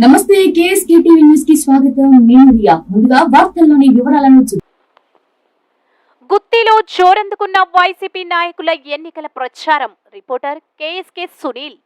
నమస్తే KSK TV న్యూస్కి స్వాగతం. నేను రియా. ముందుగా వార్తల్లోని వివరాలను చూ- గుత్తిలో చోరందుకున్న వైసీపీ నాయకుల ఎన్నికల ప్రచారం. Reporter KSK Sunil.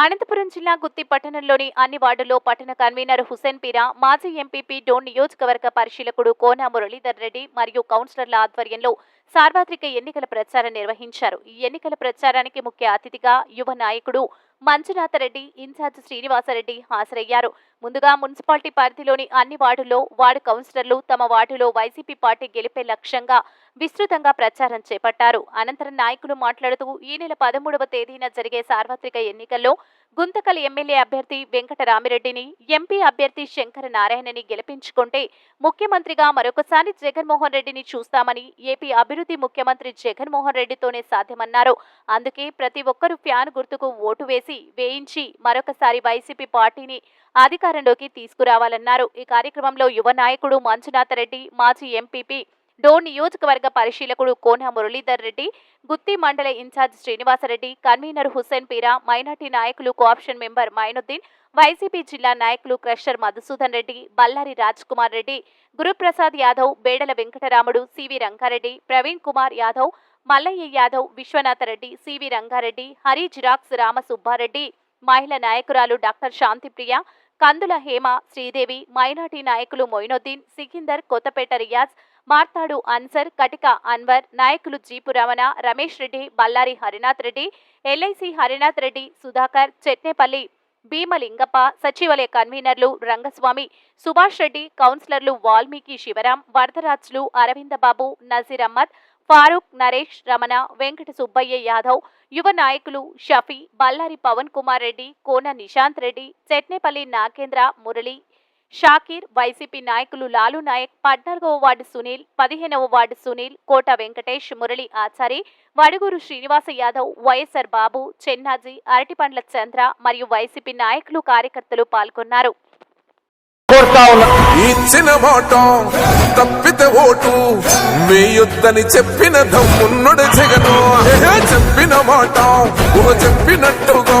అనంతపురం జిల్లా గుత్తి పట్టణంలోని అన్ని వార్డుల్లో పట్టణ కన్వీనర్ హుసేన్ పీరా మాజీ ఎంపీపీ డోన్ నియోజకవర్గ పరిశీలకుడు కోన మురళీధర్ రెడ్డి మరియు కౌన్సిలర్ల ఆధ్వర్యంలో సార్వత్రిక ఎన్నికల ప్రచారం నిర్వహించారు. ఈ ఎన్నికల ప్రచారానికి ముఖ్య అతిథిగా యువ నాయకుడు మంజునాథరెడ్డి ఇన్ఛార్జ్ శ్రీనివాసరెడ్డి హాజరయ్యారు. ముందుగా మున్సిపాలిటీ పరిధిలోని అన్ని వార్డుల్లో వార్డు కౌన్సిలర్లు తమ వార్డులో వైసీపీ పార్టీ గెలిపే లక్ష్యంగా విస్తృతంగా ప్రచారం చేపట్టారు. అనంతరం నాయకులు మాట్లాడుతూ ఈ నెల పదమూడవ తేదీన జరిగే సార్వత్రిక ఎన్నికల్లో గుంతకల్ ఎమ్మెల్యే అభ్యర్థి వెంకటరామిరెడ్డిని ఎంపీ అభ్యర్థి శంకర నారాయణని గెలిపించుకుంటే ముఖ్యమంత్రిగా మరొకసారి జగన్మోహన్ రెడ్డిని చూస్తామని ఏపీ అభివృద్ధి ముఖ్యమంత్రి జగన్మోహన్ రెడ్డితోనే సాధ్యమన్నారు. అందుకే ప్రతి ఒక్కరూ ఫ్యాన్ గుర్తుకు ఓటు వేసి వేయించి మరొకసారి వైసీపీ పార్టీని అధికారంలోకి తీసుకురావాలన్నారు. ఈ కార్యక్రమంలో యువ నాయకుడు మంజునాథరెడ్డి మాజీ ఎంపీపీ డోన్ నియోజకవర్గ పరిశీలకుడు కోన Muralidhar Reddy Gutti mandal in charge Srinivasa Reddy convener Hussain Peera minority నాయకులు co option member Mainuddin YCP జిల్లా నాయకులు crusher Madhusudhan Reddy Ballari Raj Kumar Reddy Guruprasad Yadav Bedala Venkataramudu CV Ranga Reddy Praveen Kumar Yadav Mallaiah Yadav Viswanatha Reddy CV Ranga Reddy Hari xerox Rama Subba Reddy మహిళ నాయకురాలు doctor Shantipriya Kandula Hema Sridevi minority నాయకులు మొయినుద్దీన్ సికిందర్ కొత్తపేట రియాజ్ మార్తాడు అన్సర్ కటిక అన్వర్ నాయకులు jeep Ramana Ramesh Reddy Ballari Harinath Reddy LIC Harinath Reddy Sudhakar Chetnepalli Bheemalingappa సచివాలయ కన్వీనర్లు రంగస్వామి సుభాష్ రెడ్డి కౌన్సిలర్లు వాల్మీకి శివరాం వరదరాజులు అరవిందబాబు నజీర్ అహ్మద్ ఫారూక్ నరేష్ రమణ వెంకట సుబ్బయ్య యాదవ్ యువ నాయకులు Shafi Ballari Pavan Kumar Reddy Kona Nishant Reddy Chetnepalli Nagendra Murali Shakir YCP నాయకులు లాలు నాయక్ పద్నాలుగవ వార్డు సునీల్ పదిహేనవ వార్డు సునీల్ కోట వెంకటేష్ మురళి ఆచారి వడుగూరు శ్రీనివాస యాదవ్ వైఎస్ఆర్ బాబు చెన్నాజీ అరటిపండ్ల చంద్ర మరియు వైసీపీ నాయకులు కార్యకర్తలు పాల్గొన్నారు. ఇచ్చిన మాట తప్పితే ఓటు వేయొద్దని చెప్పిన దమ్మున్నడు జగను. చెప్పిన మాట చెప్పినట్టుగా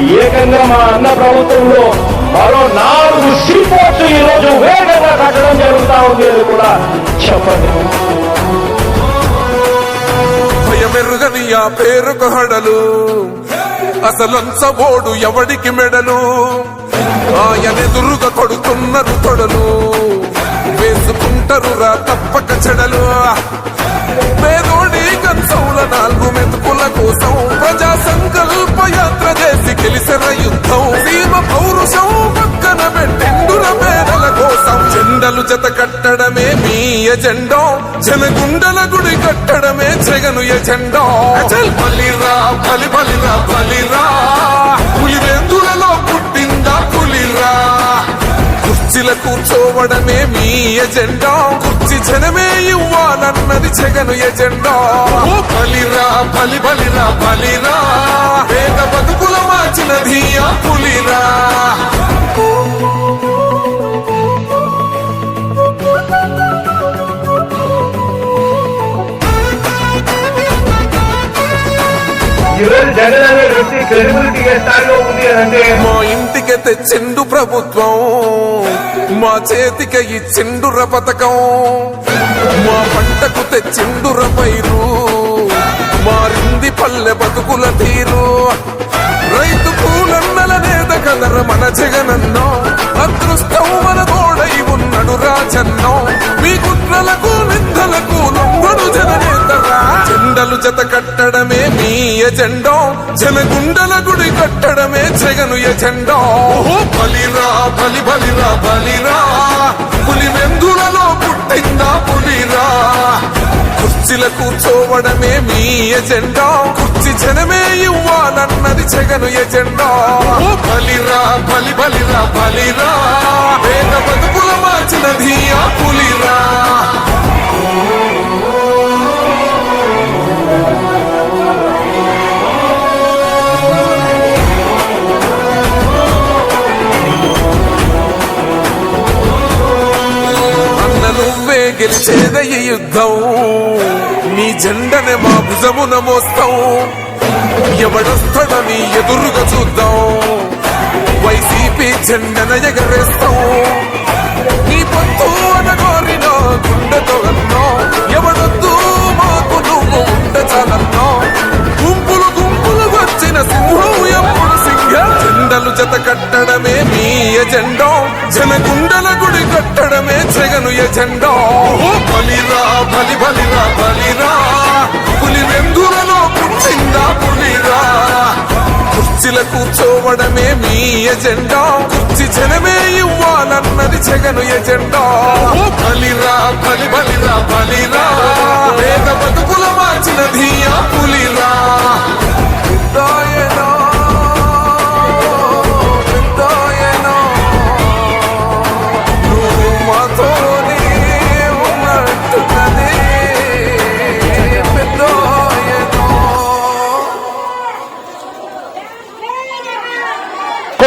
ఏకంగా మా అన్న ప్రభుత్వంలో మరో నాలుగు సీపోర్ట్స్ ఈ రోజు వేగంగా కట్టడం జరుగుతూ ఉంది అని కూడా చెప్పండి. భయమెరుగని ఆ పేరుకు హడలు. అసలంచబోడు ఎవడికి మెడలు? ఆయనెదురుగా కొడుతున్నారు తొడలు వేసుకుంటారు రా తప్పక చెడలు. పేదోడి కంచౌల నాలుగు మెతుకుల కోసం ప్రజా సంకల్ప యాత్ర చేసి గెలిసిన యుద్ధం. సీమ పౌరుషం పక్కన పెట్టిండుల పేదల కోసం జెండలు జత కట్టడమే మీ ఎజెండో. జనగుండల గుడి కట్టడమే జగను ఎజెండో. బలిరా బలి బలిరా బలిరా. కుర్చీల కూర్చోవడమే మీ ఎజెండా. కుర్చీ జనమే ఇవ్వాలన్నది జగను ఎజెండా. ఓ బలిరా బలి బలిరా బలిరా. వేద బతుకుల మార్చినది ఆ పులిరా. మా ఇంటికి తెచ్చిండు ప్రభుత్వం. మా చేతిక ఇచ్చిండుర పథకం మా పంటకు తెచ్చిండుర పైరు. మారింది పల్లె బతుకుల తీరు. రైతు పూలన్నల నేత కదర మన జగనన్నో. అదృష్టం మన తోడై ఉన్నడు రాజన్నో. మీ కుట్రలకు నిందలకు నొంగడు జననేతరా. జెండలు జత కట్టడమే మీ ఎజెండో. జనగుండల గుడి కట్టడమే జగను ఎజెండో. బలిరా. బలి బలిరా బలిరా. పులి మెందులలో పుట్టిందా పులిరా. కుర్చీల కూర్చోవడమే మీ ఎజెండా. కుర్చీ జనమే ఇవ్వాలన్నది జగను ఎజెండా. బలిరా బలి బలిరా బలిరా. వేద బతుకుల మార్చినది ఆ పులిరా. నువ్వే గెలిచేద ఈ యుద్ధం. నీ జెండనే మా భుజమున మోస్తాం. ఎవడొస్తాడని ఎదురుగా చూద్దాం. వైసీపీ జెండన ఎగరేస్తాం. నీ పొత్తు అనగోరిన గుండెతో అన్నో. ఎవడొద్దు మాకు నువ్వు ఉండ చాలన్నో జెండలు జత కట్టడమే మీ ఎజెండో. జనగుండల గుడి కట్టడమే జగను ఎజెండో. బలిరా బలి బలిరా బలిరా. పులి వెందులలో పుట్టిందా పులిరా. కుర్చీల కూర్చోవడమే మీ ఎజెండా. కుర్చీ జనమే ఇవ్వాలన్నది జగను ఎజెండా. బలిరా బలి బలిరా బలిరా. వేద బతుకుల మార్చినది ఆ పులిరా.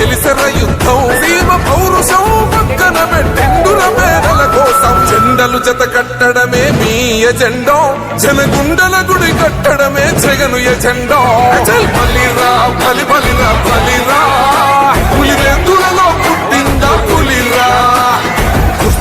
తెలిసర యుద్ధం. సీమ పౌరుషం పక్కన పెట్టిండుల మేడల కోసం. జెండలు జత కట్టడమే మీ ఎజెండో. జనగుండల గుడి కట్టడమే జగను ఎజెండో. బలిరా బలి బలిరా బలిరా. పులి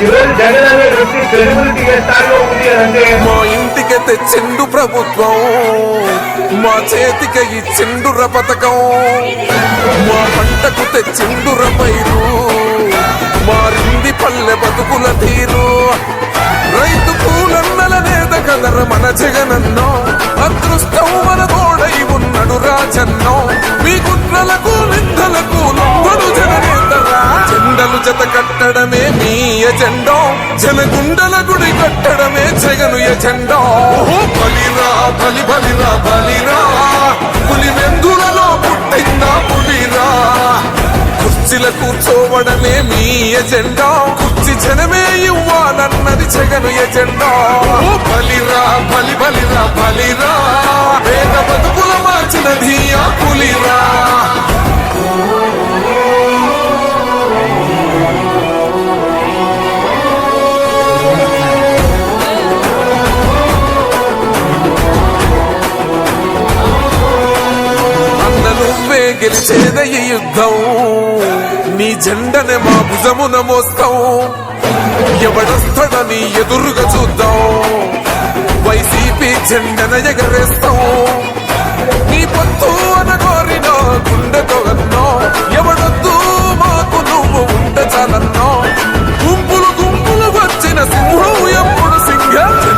ఈరోజు జగన్ అనే వ్యక్తి క్రెడిబిలిటీ ఏ స్థాయిలో ఉంది అంటే మా ఇంటికి తెచ్చిండు ప్రభుత్వం మా చేతికి ఇచ్చిండుర పథకం మా పంటకు తెచ్చిండుర పైరు. మారింది పల్లె బతుకుల తీరు. రైతు పూలన్నల నేత కదర మన జగనన్నో. అదృష్టం మన తోడై ఉన్నడు రాజన్నో. మీ కుట్రలకు నిందలకు లొంగడు జననేతరా జెండలు జత కట్టడమే మీ ఎజెండో. జనగుండల గుడి కట్టడమే జగను ఎజెండో. ఓ బలిరా. నీ ఎజెండా? కుర్చి జనమే ఇవ్వాలన్నది జగను ఎజెండా. బలిరా బలి బలిరా బలిరా. వేద బతుకుల మార్చినది ఆ పులిరా. గెలిచేదయ్య యుద్ధం. నీ జెండనే మా భుజమున మోస్తాం. ఎవడొస్తాడని ఎదురుగా చూద్దాం. వైసీపీ జెండన ఎగరేస్తాం. నీ పొత్తు అనగోరిన గుండెతో అన్నా. ఎవడొద్దు మాకు నువ్వు ఉంటే చాలన్నో గుంపులు గుంపులు వచ్చిన సింహం ఎప్పుడు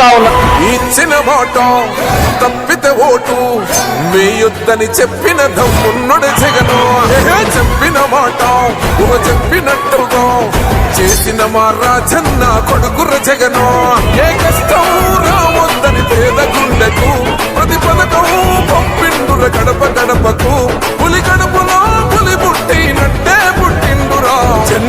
కోరుతా ఉన్నా. ఇచ్చిన మాట తప్పితే ఓటు. మేయొద్దని చెప్పిన దమ్మున్నడు జగను. చెప్పిన మాట ఊహ చెప్పినట్టుగా. చేసిన మా రాజన్న కొడుకుర జగను. ఏ కష్టం రావద్దని పేద గుండెకు ప్రతి పథకం పంపిండుర గడప గడపకు.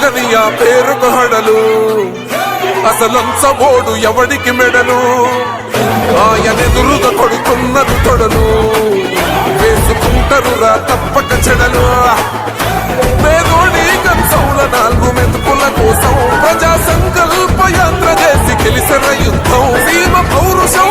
భయమెరుగని ఆ పేరుకు హడలు. అసలంచబోడు ఎవడికి మెడలు? ఆయనెదురుగా కొడుతున్నది తొడలు. వేసుకుంటారు రా తప్పక చెడలు. పేదోడి కంచంల నాలుగు మెతుకుల కోసం ప్రజా సంకల్ప యాత్ర చేసి గెలిసిన యుద్ధం. భీమ పౌరుషం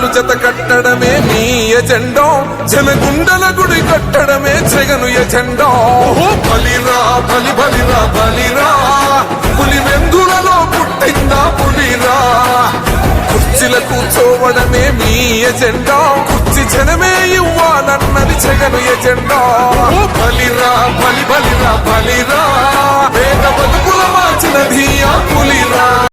జెండలు జత కట్టడమే మీ ఎజెండో. జనగుండల గుడి కట్టడమే జగను ఎజెండో. బలిరా బలి బలిరా బలిరా. పులి వెందులలో పుట్టిందా పులిరా. కుర్చీల కూర్చోవడమే మీ ఎజెండా. కుర్చీ జనమే ఇవ్వాలన్నది జగను ఎజెండా. బలిరా బలి బలిరా బలిరా. పేద బతుకుల మార్చినది ఆ పులిరా.